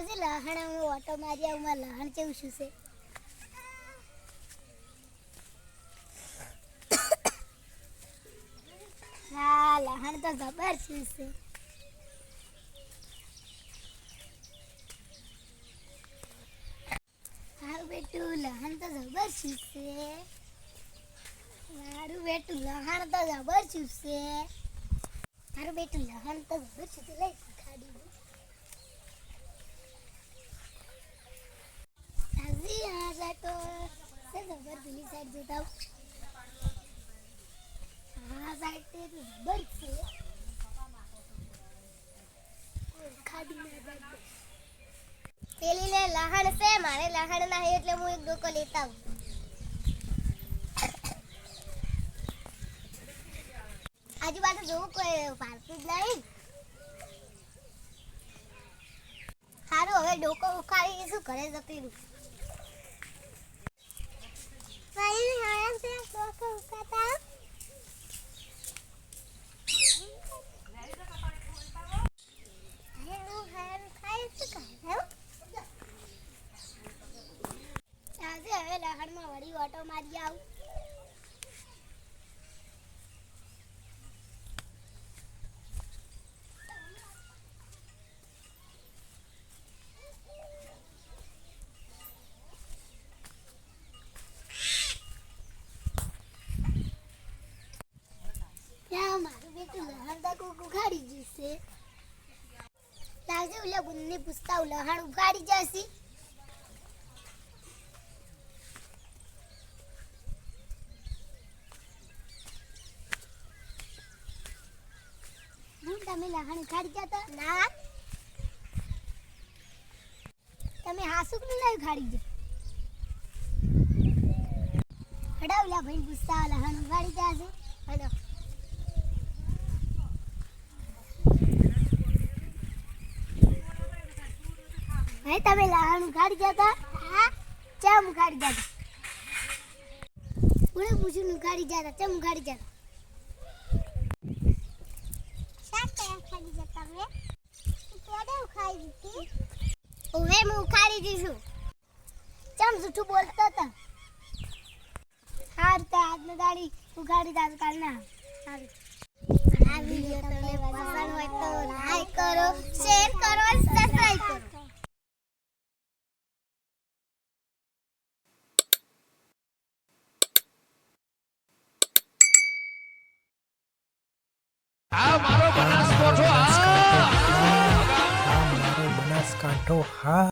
લાવજે લહણ હું ઓટો મારી આવું, મારે લહણ કેવું શું છે? હા, લહણ તો જબર શું છે? મારું બેટું, લહણ તો જબર શું છે? મારું બેટું, લહણ તો જબર શું છે? મારું બેટું, લહણ તો જબર શું છે? લઈ શીખાડી દઉં હજી આ સાઈડ તો છે જબર તો છે. મારે લહણ ના એટલે હું એક ડોકો લેતા આવું. આજુબાજુ જોવું કોઈ પાલતું જ નહીં. સારું હવે ડોકો ઉખાડી શું ઘરે જતી રહું ભાઈ હારા છે ડોકો ઉખાતા અરે હું હારા ખાઈ શું કરે આજે હવે લહણમાં વળી ઓટો મારી આવું. ત્યાં મારું બેટું ઉખાડી જશે. લાગશે ઓલા તમે લહણ ઉખાડી જતા? ના. તમે હાસુકનું લઈ ઉખાડી જ હડા ઓલા ભાઈ પૂછતા લહણ ઉખાડી જશે. હલો. ભાઈ તમે લહણ ઉખાડી જતા? હા? ચમ ઉખાડી જતા? હું પૂછ્યું ઉખાડી જતા ચમ ઉખાડી જતા? શાક ઉખાડી જતા મેં કેડે ઉખાડી દીધી? ઓવે હું ઉખાડી દીધું. ચમ જૂઠું બોલતો હતા? હાર તો આજનો દાડી ઉખાડી દાદ કાલના. સારું આ વીડિયો તમને પસંદ હોય તો લાઈક કરો શેર કરો આ મારો બનાસકોઠો હા.